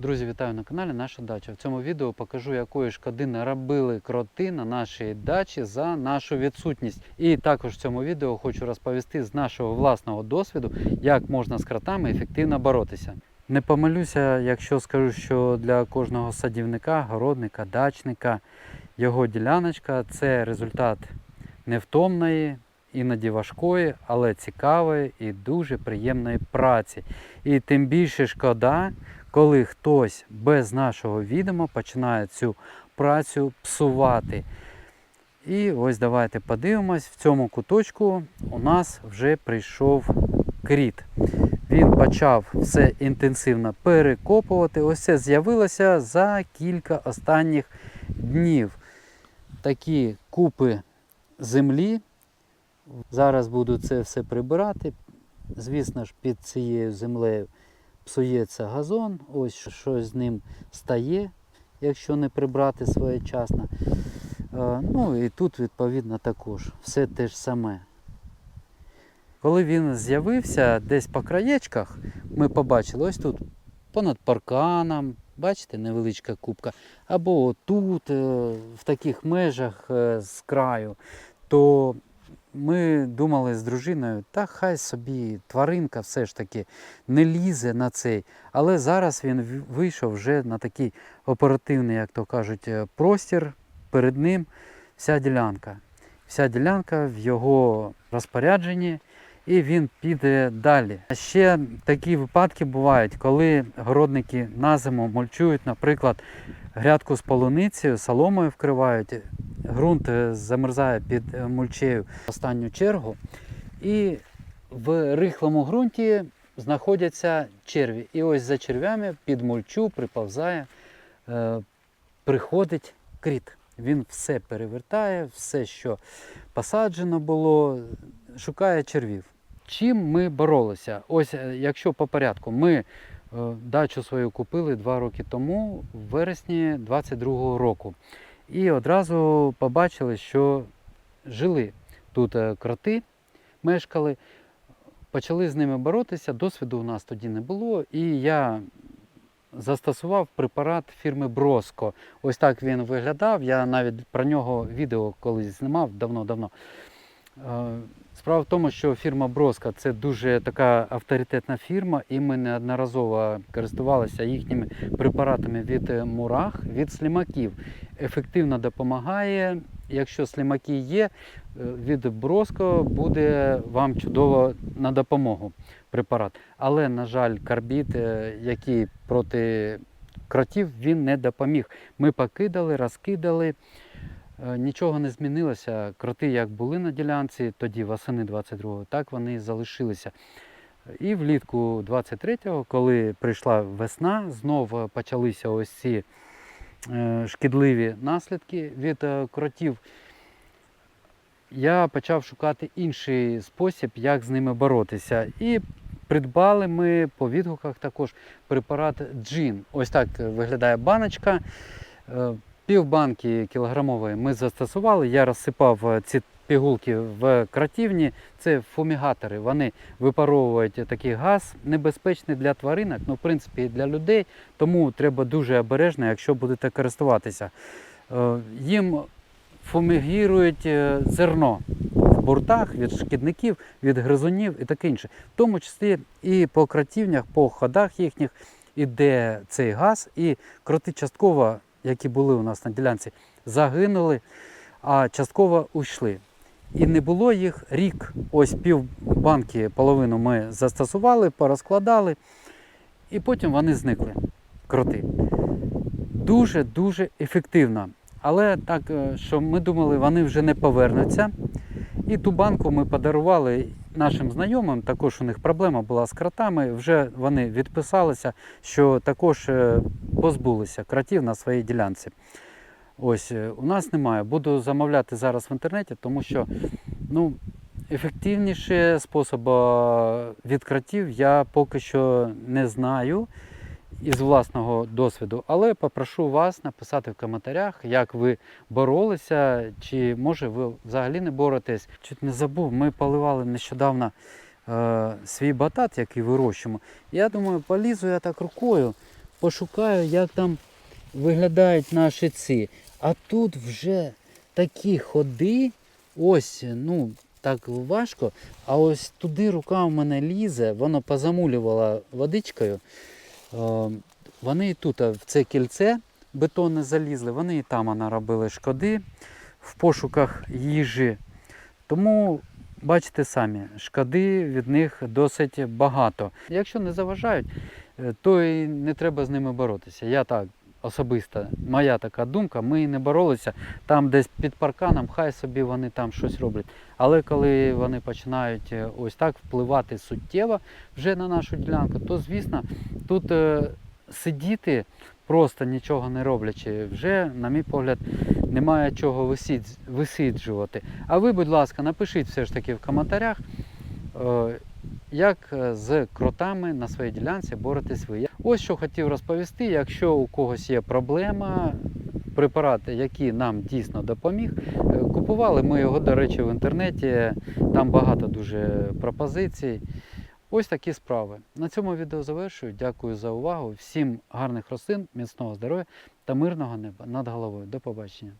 Друзі, вітаю на каналі Наша Дача. В цьому відео покажу, якої шкоди наробили кроти на нашій дачі за нашу відсутність. І також в цьому відео хочу розповісти з нашого власного досвіду, як можна з кротами ефективно боротися. Не помилюся, якщо скажу, що для кожного садівника, городника, дачника його діляночка це результат невтомної, іноді важкої, але цікавої і дуже приємної праці. І тим більше шкода, коли хтось без нашого відома починає цю працю псувати. І ось давайте подивимось, в цьому куточку у нас вже прийшов кріт. Він почав все інтенсивно перекопувати. Ось це з'явилося за кілька останніх днів. Такі купи землі. Зараз буду це все прибирати. Звісно ж, під цією землею псується газон, ось що- що з ним стає, якщо не прибрати своєчасно. Е, Ну і тут відповідно також все те ж саме. Коли він з'явився десь по краєчках, ми побачили ось тут понад парканом, бачите, невеличка кубка, або тут, е, в таких межах е, з краю, то ми думали з дружиною, та хай собі тваринка все ж таки не лізе на цей. Але зараз він вийшов вже на такий оперативний, як то кажуть, е, простір. Перед ним вся ділянка. Вся ділянка в його розпорядженні, і він піде далі. А ще такі випадки бувають, коли городники на зиму мульчують, наприклад, грядку з полуницею, соломою вкривають, ґрунт е, замерзає під е, мульчею в останню чергу. І в рихлому ґрунті знаходяться черві. І ось за черв'ями під мульчу приповзає, е, приходить кріт. Він все перевертає, все, що посаджено було, шукає червів. Чим ми боролися? Ось якщо по порядку, ми дачу свою купили два роки тому, в вересні 22-го року. І одразу побачили, що жили тут е, кроти, мешкали, почали з ними боротися. Досвіду у нас тоді не було. І я застосував препарат фірми Броско. Ось так він виглядав. Я навіть про нього відео колись знімав давно-давно. Справа в тому, що фірма Броско це дуже така авторитетна фірма, і ми неодноразово користувалися їхніми препаратами від е, мурах, від слімаків. Ефективно допомагає. Якщо слімаки є, е, від Броско буде вам чудово на допомогу препарат. Але, на жаль, карбід, е, який проти кротів, він не допоміг. Ми покидали, розкидали. Е, Нічого не змінилося. Кроти як були на ділянці, тоді восени 22-го, так вони і залишилися. І влітку 23-го, коли прийшла весна, знов почалися ось ці е, шкідливі наслідки від е, кротів. Я почав шукати інший спосіб, як з ними боротися. І придбали ми по відгуках також препарат джин. Ось так виглядає баночка. Е, Пів банки кілограмової ми застосували. Я розсипав е, ці пігулки в кратівні. Це фумігатори. Вони випаровують такий газ, небезпечний для тваринок, ну, в принципі, для людей. Тому треба дуже обережно, якщо будете користуватися. Е, Їм фумігірують е, зерно в буртах від шкідників, від гризунів і таке інше. В тому числі і по кратівнях, по ходах їхніх іде цей газ, і кроти частково, які були у нас на ділянці, загинули, а частково ушли. І не було їх рік. Ось пів банки, половину ми застосували, порозкладали, і потім вони зникли. Кроти. Дуже-дуже ефективно. Але так, е, що ми думали, вони вже не повернуться. І ту банку ми подарували нашим знайомим. Також у них проблема була з кротами. Вже вони відписалися, що також е, позбулися кротів на своїй ділянці. Ось е, у нас немає. Буду замовляти зараз в інтернеті, тому що ну, ефективніше способу від кротів я поки що не знаю із власного досвіду, але попрошу вас написати в коментарях, як ви боролися, чи може ви взагалі не боретесь. Чуть не забув, ми поливали нещодавно е, свій батат, який вирощуємо. Я думаю, полізу я так рукою, пошукаю, як там виглядають наші ці. А тут вже такі ходи, ось, ну, так важко, а ось туди рука в мене лізе, воно позамулювало водичкою. Е, Вони і тут в це кільце бетонне залізли, вони і там наробили шкоди в пошуках їжі. Тому бачите самі, шкоди від них досить багато. Якщо не заважають, е, то і не треба з ними боротися. Я так особиста, моя така думка, ми не боролися там десь під парканом, хай собі вони там щось роблять. Але коли вони починають е, ось так впливати суттєво вже на нашу ділянку, то звісно тут е, сидіти просто нічого не роблячи, вже, на мій погляд, немає чого висиджувати. А ви, будь ласка, напишіть все ж таки в коментарях, е, як з кротами на своїй ділянці боретесь ви. Ось що хотів розповісти. Якщо у когось є проблема, препарат, який нам дійсно допоміг, е, купували ми його, до речі, в інтернеті. Там багато дуже пропозицій. Ось такі справи. На цьому відео завершую. Дякую за увагу. Всім гарних рослин, міцного здоров'я та мирного неба над головою. До побачення.